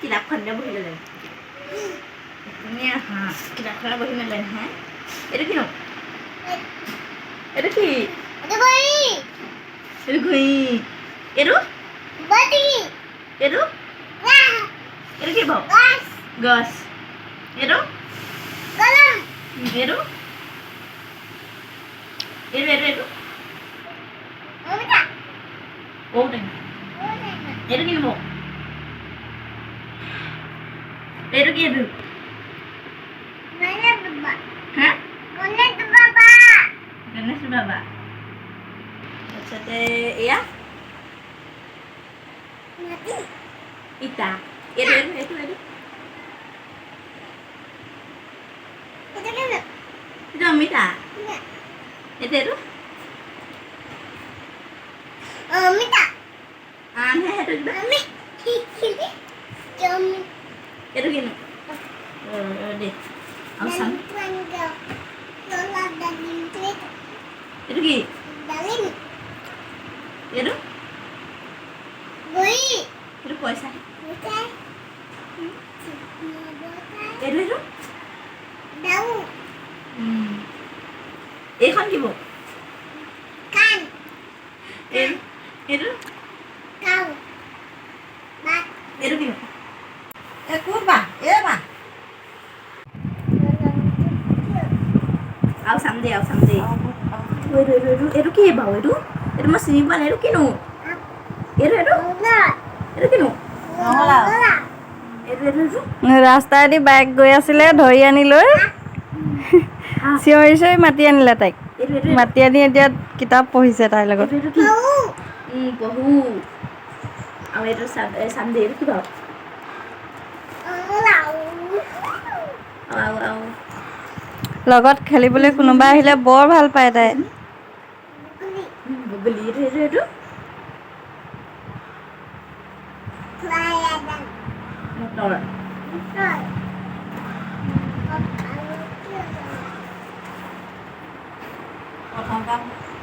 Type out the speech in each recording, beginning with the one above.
কিতাপখনতে বহি ল'লে ধুনীয়া হাঁহ কিতাপখনে বহি ল'লে হে এইটো কিনো এইটো কি এইটো ঘুই এইটো এইটো এইটো কি বাৰু গছ এইটো এইটো এইটো এইটো এইটো ঔটেঙা এইটো কি হ'ব এইটো কি এইটো হা গণেশ বাবা তাৰপিছতে এয়া ইটা এইটো এইটো এইটো এইটো এইটো অমিতা এইটো এইটো আনহে সেইটো কিবা এইটো কিনো দে আৰু চাম এইটো কি এইটো এইটো পইচা এইটো এইটো উম। এইখন কি বৌ এইটো এইটো এইটো কি একো বা এই বা আৰু চাম দেই আৰু চাম দেই বাৰু এইটো এইটো মই চিনি পোৱা নাই এইটো কিনো? এইটো এইটো এইটো কিনো? এইটো এইটো এইটো ৰাস্তাইদি বাইক গৈ আছিলে ধৰি আনি লৈ চিঞৰি চিঞৰি মাতি আনিলে তাইক। মাতি আনি এতিয়া কিতাপ পঢ়িছে তাইৰ লগত। লগত খেলিবলৈ কোনোবা আহিলে বৰ ভালো পায় তাই উম, বগলী এইটো এইটো এইটো মটৰ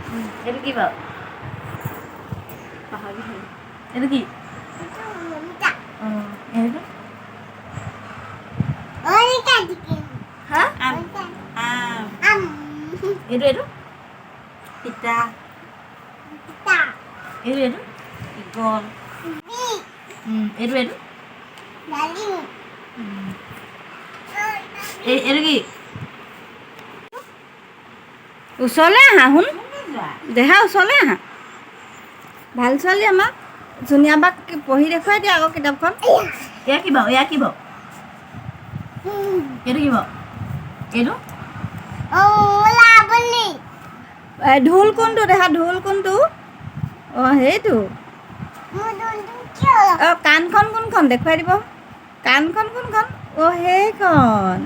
উম, এইটো কি বাৰু পাহৰি থাকিলোঁ এইটো কি অঁ এইটো হা আম আম এইটো এইটো পিতা এইটো এইটো ইগল উম, এইটো এইটো উম, এই এইটো কি ওচৰলৈ আহা শুন দেহা ওচৰলৈ আহা ভালো ছোৱালী আমাক ধুনীয়াবাক পঢ়ি দেখুৱাই দিয়া আকৌ কিতাপখন। এয়া কি বাৰু এয়া কি বাৰু এইটো কি বাৰু এইটো ঢোল কোনটো দেহা ঢোল কোনটো? অঁ সেইটো। অঁ কাণখন কোনখন? দেখুৱাই দিব। কাণখন কোনখন? অঁ সেইখন।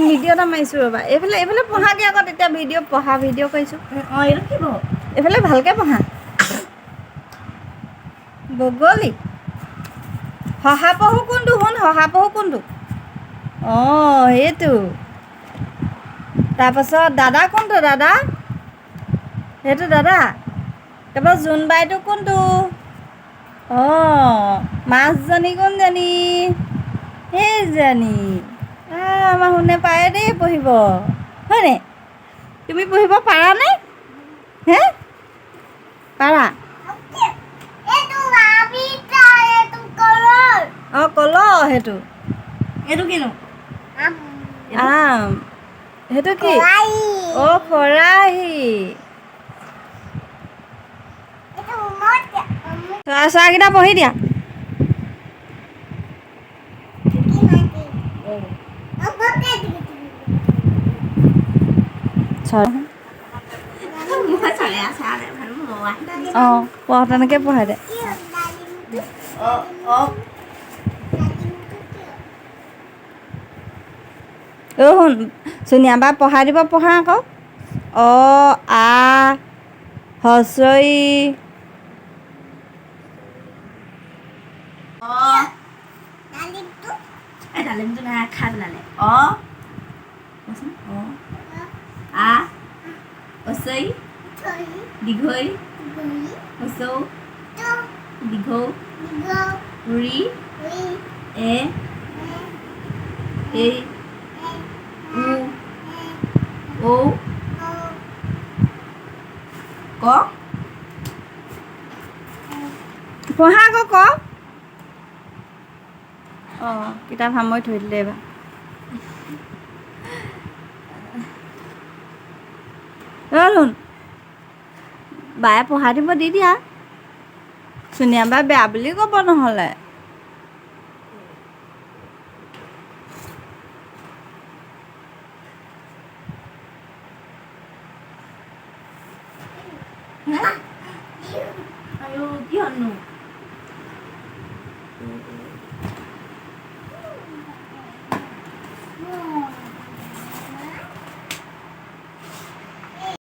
ভিডিঅ' এটা মাৰিছোঁ ৰ'বা। এইফালে এইফালে পঢ়াগৈ আকৌ তেতিয়া ভিডিঅ' পঢ়া ভিডিঅ' কৰিছোঁ। এইফালে ভালকৈ পঢ়া। বগলী। শহাপহু কোনটো? শুন শহাপহু কোনটো? অঁ সেইটো। তাৰপাছত দাদা কোনটো? দাদা? সেইটো দাদা তাৰপৰা জোনবাইটো কোনটো? অঁ মাছজনী কোনজনী? সেইজনী। আমাৰ শুনে পাৰে দেই পঢ়িব। হয়নে তুমি পঢ়িব পাৰানে হে? পাৰা। অঁ কল সেইটো। এইটো কিনো? আম। সেইটো কি? অঁ খৰাহি চৰাই চৰাইকেইটা পঢ়ি দিয়া চৰাই মুখত চালে চালে ভালো মোৱা অঁ পঢ় তেনেকৈ পঢ়াই দে অঁ অঁ অ' শুন চোনিয়া বা পঢ়াই দিব পঢ়া আকৌ অ আ হস্ৰই অঁ এই ডালিমটো নাই খাই পেলালে অঁ? কচোন অঁ? আ? হচৈ দীঘৈ? হচৌ দীঘৌ? ৰি এ? এই উ? ঔ? ক? পঢ়া ক? অঁ, কিতাপ সামৰি থৈ দিলে এইবাৰ। বায়ে পঢ়া দিব দি দিয়া। চুনীয়া বাই বেয়া বুলি ক'ব নহ'লে। কি হয়নো